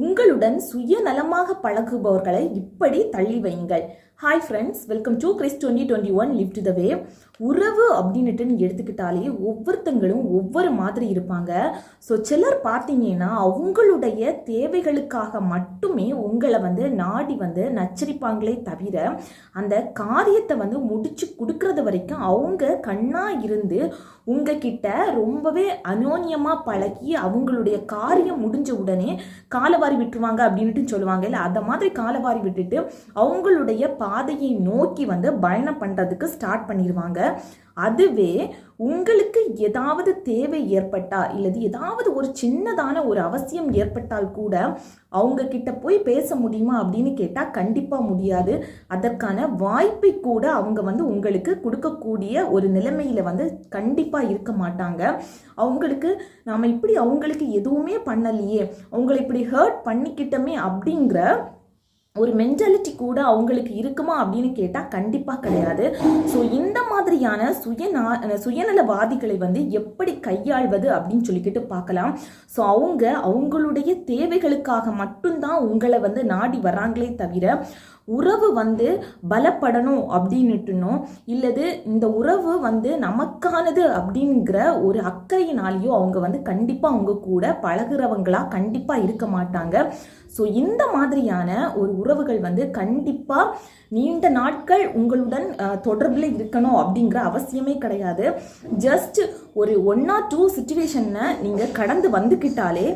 உங்களுடன் சுயநலமாக பழகுபவர்களை இப்படி தள்ளி வையுங்கள். Hi friends welcome to Chris twenty twenty one live to the way உறவு அப்படின்னுட்டு எடுத்துக்கிட்டாலே ஒவ்வொருத்தங்களும் ஒவ்வொரு மாதிரி இருப்பாங்க. ஸோ சிலர் பார்த்தீங்கன்னா அவங்களுடைய தேவைகளுக்காக மட்டுமே உங்களை வந்து நாடி வந்து நச்சரிப்பாங்களே தவிர அந்த காரியத்தை வந்து முடிச்சு கொடுக்கறது வரைக்கும் அவங்க கண்ணா இருந்து உங்ககிட்ட ரொம்பவே அனோன்யமாக பழகி அவங்களுடைய காரியம் முடிஞ்ச உடனே காலவாரி விட்டுருவாங்க அப்படின்ட்டு சொல்லுவாங்க. இல்லை அதை மாதிரி காலவாரி விட்டுட்டு அவங்களுடைய பாதையை நோக்கி வந்து பயணம் பண்ணுறதுக்கு ஸ்டார்ட் பண்ணிடுவாங்க அதுவே உங்களுக்கு ஏதாவது தேவை ஏற்பட்டா இல்லது ஏதாவது ஒரு சின்னதான ஒரு அவசியம் ஏற்பட்டால் கூட அவங்க கிட்ட போய் பேச முடியுமா அப்படின்னு கேட்டால் கண்டிப்பாக முடியாது. அதற்கான வாய்ப்பை கூட அவங்க வந்து உங்களுக்கு கொடுக்கக்கூடிய ஒரு நிலைமையில் வந்து கண்டிப்பாக இருக்க மாட்டாங்க. அவங்களுக்கு நாம் இப்படி அவங்களுக்கு எதுவுமே பண்ணலையே அவங்களை இப்படி ஹர்ட் பண்ணிக்கிட்டோமே அப்படிங்கிற ஒரு மென்டாலிட்டி கூட அவங்களுக்கு இருக்குமா அப்படின்னு கேட்டால் கண்டிப்பாக கிடையாது. ஸோ இந்த மாதிரியான சுயநா சுயநலவாதிகளை வந்து எப்படி கையாள்வது அப்படின்னு சொல்லிக்கிட்டு பார்க்கலாம். ஸோ அவங்க அவங்களுடைய தேவைகளுக்காக மட்டும்தான் உங்களை வந்து நாடி வராங்களே தவிர உறவு வந்து பலப்படணும் அப்படின்னுட்டுனோ இல்லது இந்த உறவு வந்து நமக்கானது அப்படிங்கிற ஒரு அக்கறையினாலேயோ அவங்க வந்து கண்டிப்பாக அவங்க கூட பழகுறவங்களா கண்டிப்பாக இருக்க மாட்டாங்க. ஸோ இந்த மாதிரியான ஒரு உறவுகள் வந்து கண்டிப்பாக நீண்ட நாட்கள் உங்களுடன் தொடர்பில் இருக்கணும் அப்படிங்கிற அவசியமே கிடையாது. ஜஸ்ட் ஒரு ஒன் ஆர் டூ சுச்சுவேஷனை நீங்கள் கடந்து வந்துக்கிட்டாலே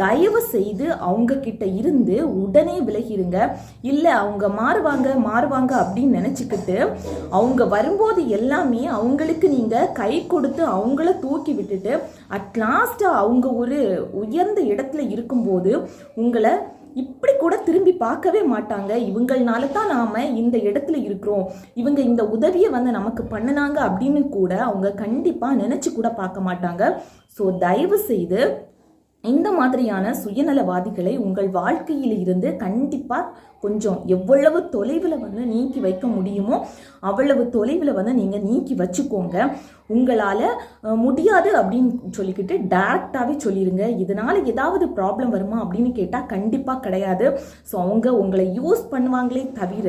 தயவு செய்து அவங்க கிட்ட இருந்து உடனே விலகிருங்க. இல்லை அவங்க மாறுவாங்க மாறுவாங்க அப்படின்னு நினச்சிக்கிட்டு அவங்க வரும்போது எல்லாமே அவங்களுக்கு நீங்கள் கை கொடுத்து அவங்கள தூக்கி விட்டுட்டு அட்லாஸ்ட்டாக அவங்க ஒரு உயர்ந்த இடத்துல இருக்கும்போது உங்களை இப்படி கூட திரும்பி பார்க்கவே மாட்டாங்க. இவங்கள்னால தான் நாம் இந்த இடத்துல இருக்கிறோம். இவங்க இந்த உதவியை வந்து நமக்கு பண்ணினாங்க அப்படின்னு கூட அவங்க கண்டிப்பாக நினச்சி கூட பார்க்க மாட்டாங்க. ஸோ தயவு செய்து இந்த மாதிரியான சுயநலவாதிகளை உங்கள் வாழ்க்கையில் இருந்து கண்டிப்பாக கொஞ்சம் எவ்வளவு தொலைவில் வந்து நீக்கி வைக்க முடியுமோ அவ்வளவு தொலைவில் வந்து நீங்கள் நீக்கி வச்சுக்கோங்க. உங்களால் முடியாது அப்படின்னு சொல்லிக்கிட்டு டேரெக்டாகவே சொல்லிடுங்க இதனால் ஏதாவது ப்ராப்ளம் வருமா அப்படின்னு கேட்டால் கண்டிப்பாக கிடையாது. ஸோ அவங்க உங்களை யூஸ் பண்ணுவாங்களே தவிர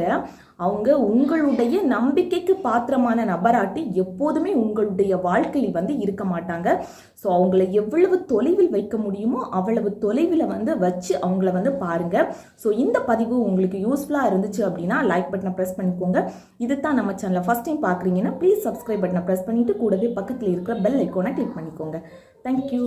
அவங்க உங்களுடைய நம்பிக்கைக்கு பாத்திரமான நபராட்டி எப்போதுமே உங்களுடைய வாழ்க்கையில் வந்து இருக்க மாட்டாங்க. ஸோ அவங்கள எவ்வளவு தொலைவில் வைக்க முடியுமோ அவ்வளவு தொலைவில் வந்து வச்சு அவங்கள வந்து பாருங்க. ஸோ இந்த பதிவு உங்களுக்கு யூஸ்ஃபுல்லாக இருந்துச்சு அப்படின்னா லைக் பட்டனை ப்ரெஸ் பண்ணிக்கோங்க. இது தான் நம்ம சேனலை ஃபஸ்ட் டைம் பார்க்குறீங்கன்னா ப்ளீஸ் சப்ஸ்கிரைப் பட்டனை ப்ரெஸ் பண்ணிட்டு கூடவே பக்கத்தில் இருக்கிற பெல் ஐக்கோனை கிளிக் பண்ணிக்கோங்க. Thank you